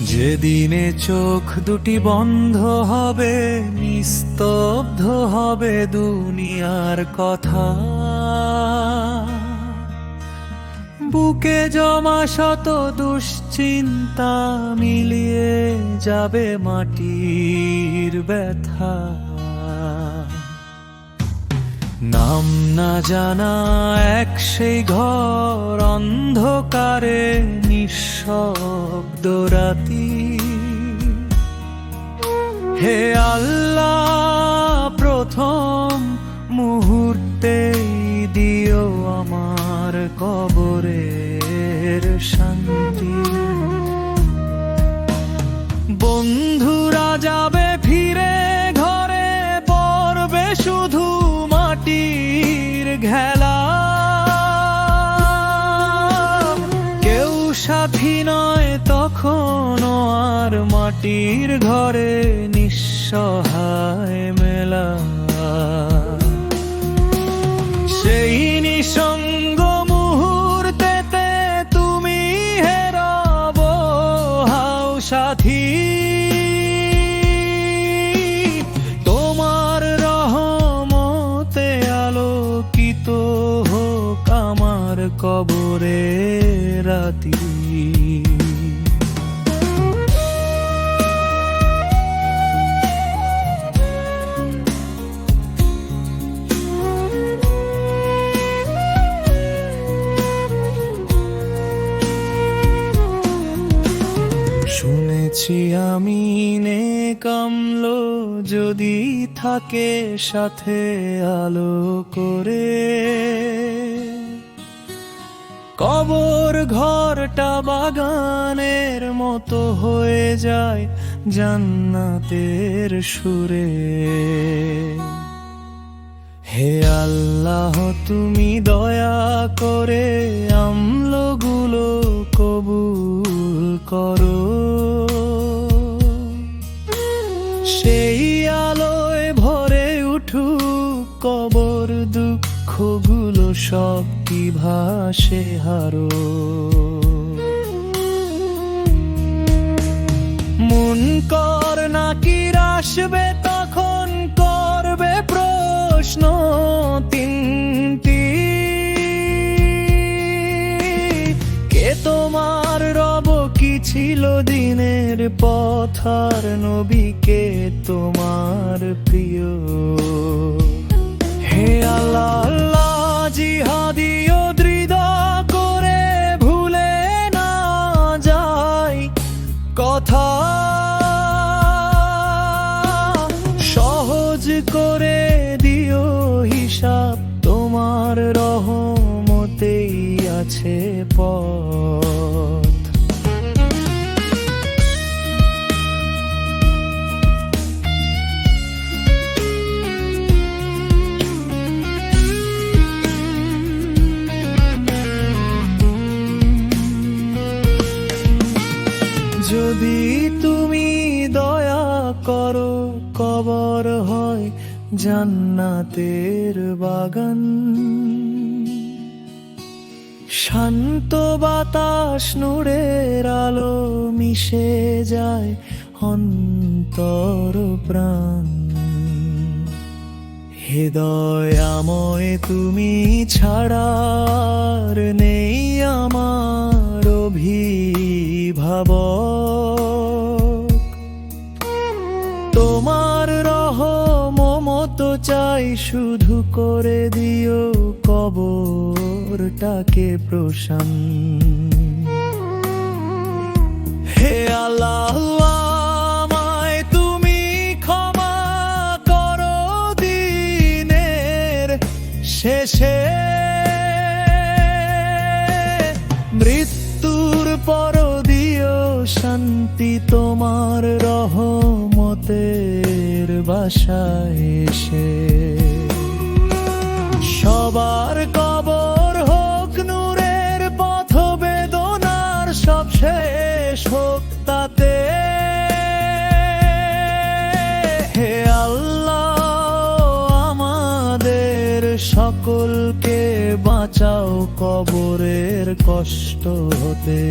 যেদিনে চোখ দুটি বন্ধ হবে, নিস্তব্ধ হবে দুনিয়ার কথা। বুকে জমা শত দুশ্চিন্তা মিলিয়ে যাবে মাটির ব্যথা। নাম না জানা এক সেই ঘর অন্ধকারে নিঃশব্দ রাতি। হে আল্লাহ, প্রথম মুহূর্তে দিও আমার কবরের শান্তি। বন্ধুরা যাবে ফিরে, ঘরে পড়বে শুধু সাথী তখন আর মাটির ঘরে নিঃসহায় মেলা। সেই নিঃসঙ্গ মুহূর্তে তুমি হেরাব হাও সাথী। কবরে রাতি। শুনেছি আমি নে কামলো যদি থাকে সাথে আলো করে। কবর ঘরটা বাগানের মতো হয়ে যায় জান্নাতের সুরে। হে আল্লাহ, তুমি দয়া করে আমলগুলো কবুল করো। সেই আলোয় ভরে উঠুক কবর দুঃখগুলো কি ভাসে হারো। মন কর নাকি আসবে তখন করবে প্রশ্ন তিনটি। কে তোমার রব, কি ছিল দিনের পথার নবীকে তোমার প্রিয়? হে আল্লাহ আল্লাহ ও দৃঢ় করে ভুলে না যায় কথা সহজ করে দিও হিসাব, তোমার রহমতেই আছে পথ। যদি তুমি দয়া করো, কবর হয় জান্নাতের বাগান। শান্ত বাতাস নূরের আলো মিশে যায় অন্তর প্রাণ। হৃদয়াময় তুমি ছাড়ার নেই চাই শুধু করে দিও কবরটাকে প্রশান হে আল্লাহ তুমি ক্ষমা করো দিনের শেষে। মৃত্যুর পর দিও শান্তি তোমার রহমতের বাসায় এসে। সবার কবর হোক নূরের পথ বেদনার সব শেষ হোক তাতে। হে আল্লাহ, আমাদের সকলকে বাঁচাও কবরের কষ্ট হতে।